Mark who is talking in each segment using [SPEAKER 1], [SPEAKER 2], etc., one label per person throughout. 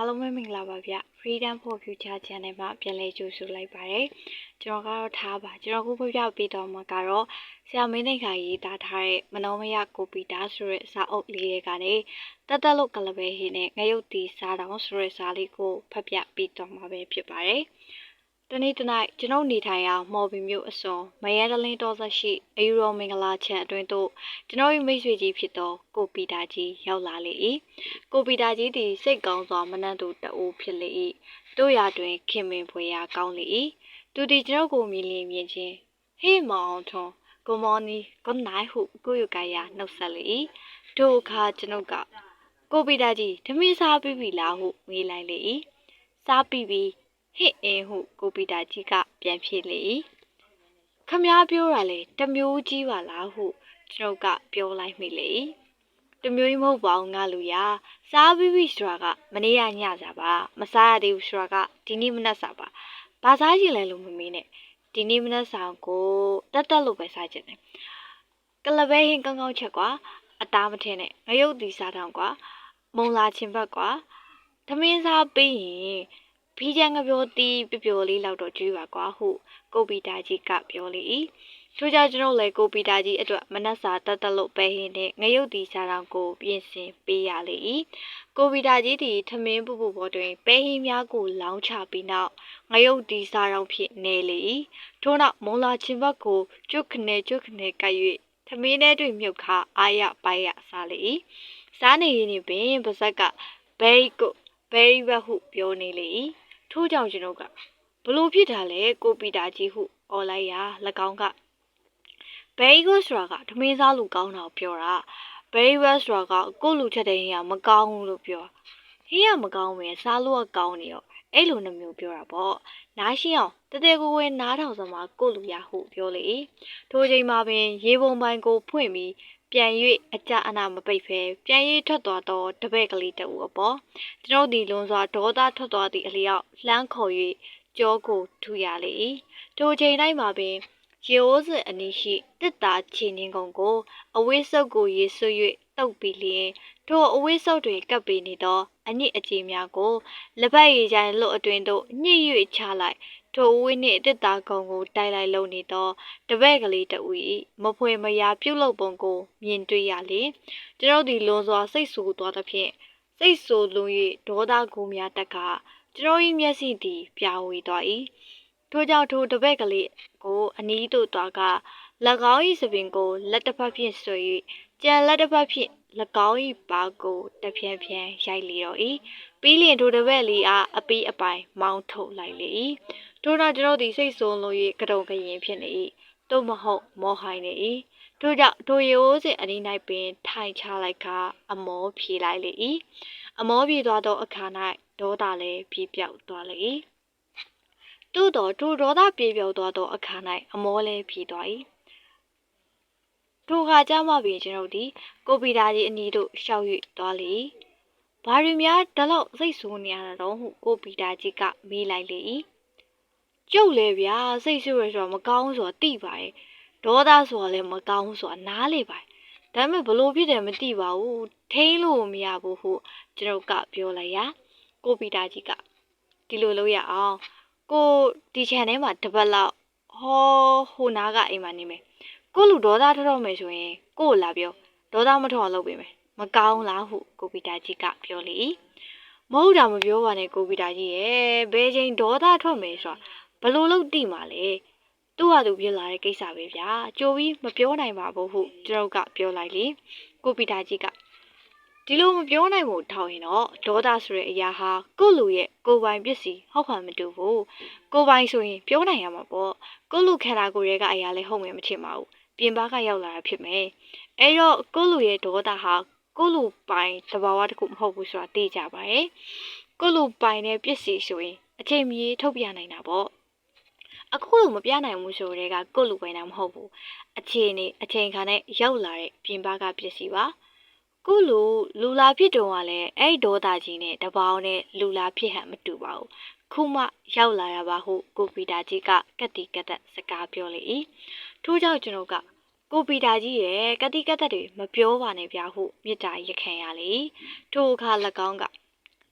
[SPEAKER 1] အားလုံးပဲမင်္ဂလာပါဗျ Freedom for Future Channel မှာပြန်လည်ကြိုဆိုလိုက်ပါတယ်ကျွန်တော်ကတော့ထားပါကျွန်တော်ခုပြပြပေးတော့မှာကတော့ဆရာမင်းနိုင်ခါရေးသားထားတဲ့မနောမယကိုပီတာဆိုတဲ့စာအုပ်လေးတွေကနေတက်တက်လို့ကလပဲဟင်းနဲ့ငရုတ်တီစားတောင်ဆိုတဲ့စာလေးကိုဖတ်ပြပေးတော့မှာပဲဖြစ်ပါတယ် တနေ့တနေ့ကျွန်ုပ်နေထိုင်ရာမော်ဘီမြို့အစွန်မယန်းတလင်းတော်ဆက်ရှိအယူရောမင်္ဂလာချန်အတွင်းသို့ကျွန်တော်၏မိတ်ဆွေကြီးဖြစ်သောကိုပီတာကြီးရောက်လာလေ၏ကိုပီတာကြီးသည်စိတ်ကောင်းစွာမနှံ့သူတအိုးဖြစ်လေ၏တို့ရာတွင်ခင်မင်ဖွယ်ရာကောင်းလေ၏သူသည်ကျွန်တော်ကိုမြင်လျင်မြင်ချင်းဟေးမောင်ထွန်းကိုမော်နီဂွန်နိုင်ဟုကိုယူကရာနှုတ်ဆက်လေ၏ထိုအခါကျွန်ုပ်ကကိုပီတာကြီးဓမင်းစားပြီးပြီလားဟုမေးလိုက်လေ၏စားပြီးပြီ ဟစ်အင်းဟုကိုပီတာကြီးကပြန်ဖြေလေ၏ခမားပြောတာလေတမျိုးကြီးပါလားဟုကျွန်ုပ်ကပြောလိုက်မိလေ၏တမျိုးကြီးမဟုတ်ပါဘူးငါလူရစားပြီးပြီဆိုတာကမနေ့ကညစားပါမစားရသေးဘူးဆိုတာကဒီနေ့မနက်စားပါဘာစားချင်လဲလို့မမေးနဲ့ဒီနေ့မနက်ဆောင်ကိုတက်တက်လို့ပဲစားချင်တယ်ကလပဲဟင်းကောင်းကောင်းချက်ကွာအသားမထင်းနဲ့ငရုတ်တီစားတောင်ကွာမုံလာချင်ဘက်ကွာသမင်းစားပြီးရင် ဘီချန်ငပြောတီးပျော်လေးလောက်တော့ကျွေးပါကွာဟုကိုပီတာကြီးကပြောလေ၏ထို့ကြောင့်ကျွန်ုပ်လည်းကိုပီတာကြီးအတွက်မနက်စာတက်တက်လို့ပဲဟင်းနဲ့ငရုတ်တီစားတောင်ကိုပြင်ဆင်ပေးရလေ၏ကိုပီတာကြီးသည်ထမင်းပူပူပေါ်တွင်ပဲဟင်းများကိုလောင်းချပြီးနောက်ငရုတ်တီစားတောင်ဖြင့်နေလေ၏ထို့နောက်မုံလာချင်ဘက်ကိုကျွတ်ခနဲကျွတ်ခနဲကပ်၍ထမင်းထဲတွင်မြုပ်ခါအာရပိုက်ရစားလေ၏စားနေရင်းပင်ပါဇက်က very good very well ဟုပြောနေလေ၏ ထို့ကြောင့်ကျွန်ုပ်ကဘလို့ဖြစ်တာလဲကိုပီတာကြီးဟုအော်လိုက်ရာ၎င်းက very good ဆိုတာကဓမင်းစားလူကောင်းတာကိုပြောတာ very well ဆိုတာကကိုလူချက်တဲ့ဟင်းကမကောင်းဘူးလို့ပြောဟင်းကမကောင်းပဲစားလို့ကကောင်းနေရောအဲ့လိုနှမျိုးပြောတာပေါ့နားရှင်းအောင်တတဲကိုဝဲနားထောင်စမှာကိုလူရဟုပြောလေထိုချိန်မှာပင် ရေပုံပိုင်းကိုဖွင့်ပြီး ပြန်၍အကြအနာမပိတ်ဖဲပြန်၍ထွက်သွားသောတပည့်ကလေးတအူအပေါ်ကျွန်ုပ်သည်လွန်စွာဒေါသထွက်သွားသည့်အလျောက်လှမ်းခေါ်၍ကြောကိုထူရလေ၏ထိုချိန်တိုင်းမှာပင်ရေအိုးစအနီးရှိတစ်တာချင်းင်းကုံကို အဝိစုပ်ကိုရေဆွ၍တုပ်ပြီးလျင်ထိုအဝိစုပ်တွင်ကပ်ပေနေသောအညစ်အကြေးများကိုလက်ပတ်ရည်ချိုင်လွတ်အတွင်သို့ညှစ်၍ချလိုက် ထိုအဝိနှင့်တစ်တာကုံကိုတိုက်လိုက်လုံနေသောတပည့်ကလေးတဦး၏မဖွေမရာပြုတ်လုပုံကိုမြင်တွေ့ရလေကျွန်ုပ်သည်လွန်စွာစိတ်ဆူသွားသဖြင့်စိတ်ဆူလွန်၍ဒေါသကိုများတက်ကကျွန်ုပ်၏မျက်စိသည်ပြာဝေသွား၏ထို့ကြောင့်ထိုတပည့်ကလေးကိုအနီးသို့သွားက၎င်း၏စပင်ကိုလက်တစ်ဖက်ဖြင့်ဆွ၍ကြံလက်တစ်ဖက်ဖြင့်၎င်း၏ပါကိုတဖြန်းဖြန်းရိုက်လေတော့၏ပြီးလျင်ထိုတပည့်လေးအားအပီးအပိုင်မောင်းထုတ်လိုက်လေ၏ ထို့နောက်ကျွန်တော်သည်စိတ်ဆိုးလို့၍ကတုံကရင်ဖြစ်နေ၏သို့မဟုတ်မောဟိုင်းနေ၏ထို့ကြောင့်ထိုရိုးစဉ်အနီး၌ပင်ထိုင်ချလိုက်ကအမောဖြေလိုက်လေ၏အမောပြေသွားသောအခါ၌ဒေါသလည်းပြေပြောက်သွားလေ၏သို့တော်ထိုဒေါသပြေပြောက်သွားသောအခါ၌အမောလည်းပြေသွား၏ထိုခါကြမှပင်ကျွန်ုပ်သည်ကိုပီတာကြီးအနီးသို့ရှောက်၍သွားလေ၏ဘာရီများဒါလောက်စိတ်ဆိုးနေရတာတော့ဟုကိုပီတာကြီးကမေးလိုက်လေ၏ ကျုပ်လည်းဗျာစိတ်ဆိုးရဆိုတော့မကောင်းဆိုတာသိပါရဲ့ဒေါသဆိုတာလည်းမကောင်းဆိုတာနားလေပါဒါပေမဲ့ဘလို့ဖြစ်တယ်မသိပါဘူးထိန်းလို့မရဘူးဟုကျွန်ုပ်ကပြောလိုက်ရာကိုပီတာကြီးကဒီလိုလုပ်ရအောင်ကိုဒီချန်ထဲမှာတပတ်လောက်ဟောဟိုနားကအိမ်မှာနေမယ်ကိုလူဒေါသထတော့မယ်ဆိုရင်ကိုလာပြောဒေါသမထောအောင်လုပ်ပေးမယ်မကောင်းလားဟုကိုပီတာကြီးကပြောလေမဟုတ်တာမပြောပါနဲ့ကိုပီတာကြီးရဲ့ဘယ်ချိန်ဒေါသထွက်မယ်ဆိုတာ ဘလို့လို့တိမှာလဲသူ့ဟာသူပြလာတဲ့ကိစ္စပဲဗျာကြိုပြီးမပြောနိုင်ပါဘူးဟုကျွန်တော်ကပြောလိုက်လေကိုပီတာကြီးကဒီလိုမပြောနိုင်ဘူးထောက်ရင်တော့ဒေါသဆိုတဲ့အရာဟာကိုလူရဲ့ကိုပိုင်ပစ္စည်းဟောက်ခံမတူဘူးကိုပိုင်ဆိုရင်ပြောနိုင်ရမှာပေါ့ကိုလူခန္ဓာကိုယ်ရဲ့ကအရာလည်းဟုတ်မယ်မထင်ပါဘူးပြင်ပကရောက်လာတာဖြစ်မယ်အဲတော့ကိုလူရဲ့ဒေါသဟာကိုလူပိုင်သဘာဝတစ်ခုမဟုတ်ဘူးဆိုတာသိကြပါရဲ့ကိုလူပိုင်တဲ့ပစ္စည်းဆိုရင်အချိန်မီထုတ်ပြနိုင်တာပေါ့ အခုလိုမပြနိုင်ဘူးဆိုတဲ့ကကိုလူပိုင်တာမဟုတ်ဘူးအခြေအနေအချိန်ခါနဲ့ရောက်လာတဲ့ပြင်ပကပစ္စည်းပါကုလူလူလာဖြစ်တုံကလည်းအဲ့ဒေါသကြီးနဲ့တပေါင်းနဲ့လူလာဖြစ်ဟန်မတူပါဘူးခုမှရောက်လာရပါဟုကိုပီတာကြီးကကတိကတ်စကားပြောလေ၏ထို့ကြောင့်ကျွန်တော်ကကိုပီတာကြီးရဲ့ကတိကတ်တွေမပြောပါနဲ့ဗျာဟုမြစ်တာရခံရလေထို့အခါ၎င်းက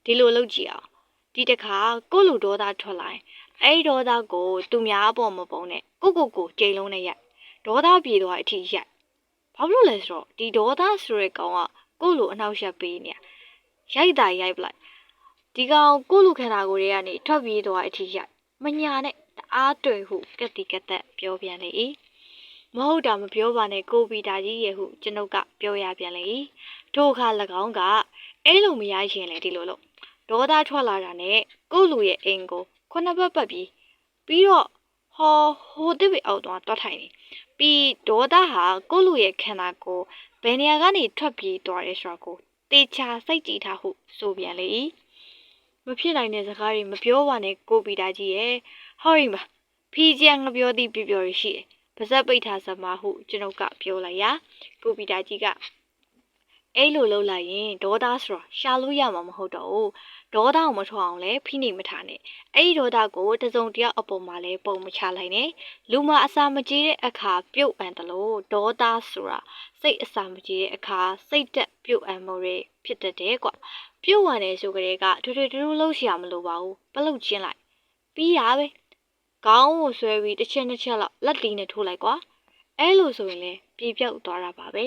[SPEAKER 1] ဒီလိုလုပ်ကြည့်အောင်ဒီတစ်ခါကိုယ့်လူဒေါသထွက်လာရင် အဲ့ဒီဒေါသကိုသူများအပေါ်မပုံနဲ့ကိုကိုကိုကြိမ်လုံးနဲ့ရိုက်ဒေါသပြေသွားအထိရိုက်ဘာဖြစ်လို့လဲဆိုတော့ဒီဒေါသဆိုတဲ့ကောင်ကကိုယ့်လူအနှောက်အယှက်ပေးနေရရိုက်တာရိုက်ပလိုက်ဒီကောင်ကိုယ့်လူခန္ဓာကိုယ်တွေကနေထွက်ပြေးသွားအထိရိုက်မညာနဲ့တအားတွေ့ဟုကက်တီကက်သက်ပြောပြန်လေ၏မဟုတ်တာမပြောပါနဲ့ကိုပီတာကြီးရဲ့ဟုကျွန်ုပ်ကပြောရပြန်လေ၏ထိုအခါ၎င်းကအဲ့လိုမရရင်လေဒီလိုလို့ဒေါသထွက်လာတာနဲ့ကိုယ့်လူရဲ့အိမ်ကို ခုနှစ်ပတ်ပတ်ပြီးပြီးတော့ဟောဟိုတစ်ပေအောက်တော့တွားထိုင်နေပြီးဒေါသဟာကိုယ့်လူရဲ့ခန္ဓာကိုယ်ဘယ်နေရာကနေထွက်ပြေးသွားရဲဆိုတာကိုတေချာစိတ်ကြည်ထားဟုဆိုပြန်လေ၏မဖြစ်နိုင်တဲ့စကားတွေမပြောပါနဲ့ကိုပီတာကြီးရဲ့ဟောရီမှာဖီကျန်ငပြောသည်ပြပြောရရှိတယ်ပါဇက်ပိတ်ထားစမှာဟုကျွန်ုပ်ကပြောလိုက်ရာကိုပီတာကြီးကအဲ့လိုလုပ်လိုက်ရင်ဒေါသဆိုတာရှာလို့ရမှာမဟုတ်တော့ဘူး ဒေါသကိုမထွက်အောင်လဲဖိနေမထားနဲ့အဲ့ဒီဒေါသကိုတစုံတယောက်အပေါ်မှာလဲပုံမချလိုက်နဲ့လူမအစာမကြေးတဲ့အခါပြုတ်အံတလို့ဒေါသဆိုတာစိတ်အစာမကြေးတဲ့အခါစိတ်တက်ပြုတ်အံမှုတွေဖြစ်တတ်တယ်ကွပြုတ်ဝင်တယ်ဆိုကြတဲ့ကထွေထွေတူတူလှုပ်ရှားမလို့ပါဘူးပလုတ်ချင်းလိုက်ပြီးရပဲခေါင်းကိုဆွဲပြီးတစ်ချက်နှစ်ချက်လောက်လက်တီးနဲ့ထိုးလိုက်ကွာအဲ့လိုဆိုရင်လေပြေပြောက်သွားတာပါပဲ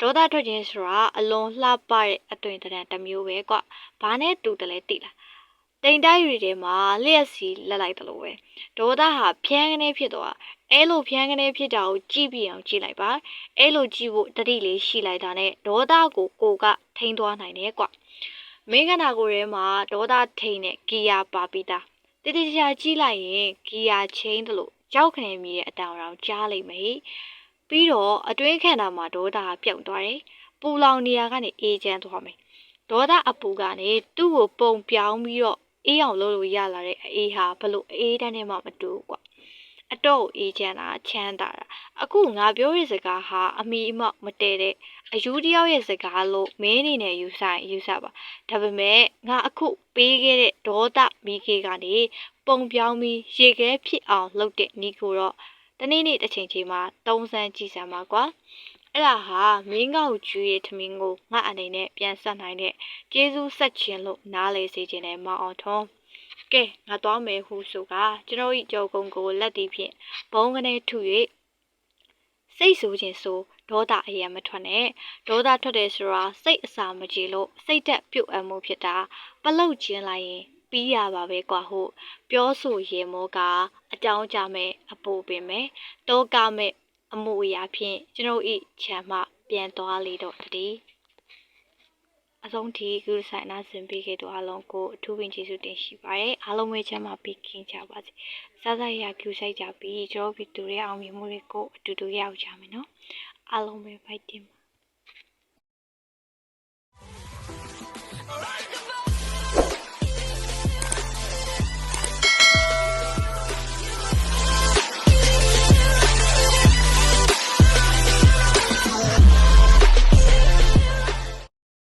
[SPEAKER 1] ဒေါသထွက်ခြင်းဆိုတာအလွန်လှပတဲ့အသွင်တရံတစ်မျိုးပဲကွ။ဘာနဲ့တူတယ်လဲသိလား။တိမ်တိုက်ရီထဲမှာလျှက်စီလက်လိုက်တယ်လို့ပဲ။ဒေါသဟာဖြန်းကနေဖြစ်သွားအဲလိုဖြန်းကနေဖြစ်တာကိုကြည့်ပြအောင်ကြည့်လိုက်ပါ။အဲလိုကြည့်ဖို့တတိလေးရှိလိုက်တာနဲ့ဒေါသကိုကိုကထိန်းသွားနိုင်တယ်ကွ။မင်းကနာကိုထဲမှာဒေါသထိန်တဲ့ဂီယာပါပီတာတတိချာကြည့်လိုက်ရင်ဂီယာချင်းတယ်လို့ကြောက်ခနေမိတဲ့အတောင်အောင်ကြားလိမ့်မယ်။ ပြီးတော့အတွင်းခန္ဓာမှာဒေါသပျောက်သွားတယ်ပူလောင်နေရကနေအေးချမ်းသွားမယ်ဒေါသအပူကနေသူ့ကိုပုံပြောင်းပြီးတော့အေးအောင်လုပ်လို့ရလာတဲ့အေးဟာဘလို့အေးတန်းနဲ့မှမတူဘူးကွာအတော့အေးချမ်းတာချမ်းသာတာအခုငါပြောတဲ့စကားဟာအမိအမောက်မတည့်တဲ့အယူတယောက်ရဲ့စကားလို့မင်းအနေနဲ့ယူဆိုင်ယူဆပါဒါပေမဲ့ငါအခုပေးခဲ့တဲ့ဒေါသမီခေကနေပုံပြောင်းပြီးရေခဲဖြစ်အောင်လုပ်တဲ့နီကိုတော့ တနေ့နေ့တစ်ချိန်ချိန်မှာတုံးစမ်းကြည့်စမ်းပါကွာအဲ့ဒါဟာမင်းကောက်ကျွေးရဲ့ထမင်းကိုငါအနေနဲ့ပြန်ဆက်နိုင်တဲ့ကျေးဇူးဆက်ခြင်းလို့နားလေစေခြင်းနဲ့မောင်အောင်ထုံးကဲငါသွားမယ်ဟုဆိုကကျွန်တော်ဤကြောကုံကိုလက်တီဖြင့်ဘုံကနေထု၍စိတ်ဆိုးခြင်းဆိုဒေါသအယံမထွက်နဲ့ဒေါသထွက်တယ်ဆိုတာစိတ်အစာမကြေလို့စိတ်တက်ပြုတ်အပ်မှုဖြစ်တာပလုတ်ခြင်းလိုက်ရင် ပြီးရပါပဲကွာဟု ပြောဆိုရေမောကအကြောင်းကြမဲ့အပူပင်မဲ့တောကမဲ့အမှုအရာဖြင့်ကျွန်ုပ်ဤခြံမှပြန်သွားလေတော့တည်းအဆုံးထိဂုရဆိုင်နာဆင်ပေးခဲ့သူအားလုံးကိုအထူးပင်ကျေးဇူးတင်ရှိပါတယ်အားလုံးပဲချမ်းသာပြီးကင်းကြပါစေစားစားရကျူဆိုင်ကြပြီးကျွန်တော်ဗီဒီယိုရဲ့အောင်မြင်မှုတွေကိုအတူတူရအောင်ကြမယ်နော်အားလုံးပဲဖိုက်တင်ပါ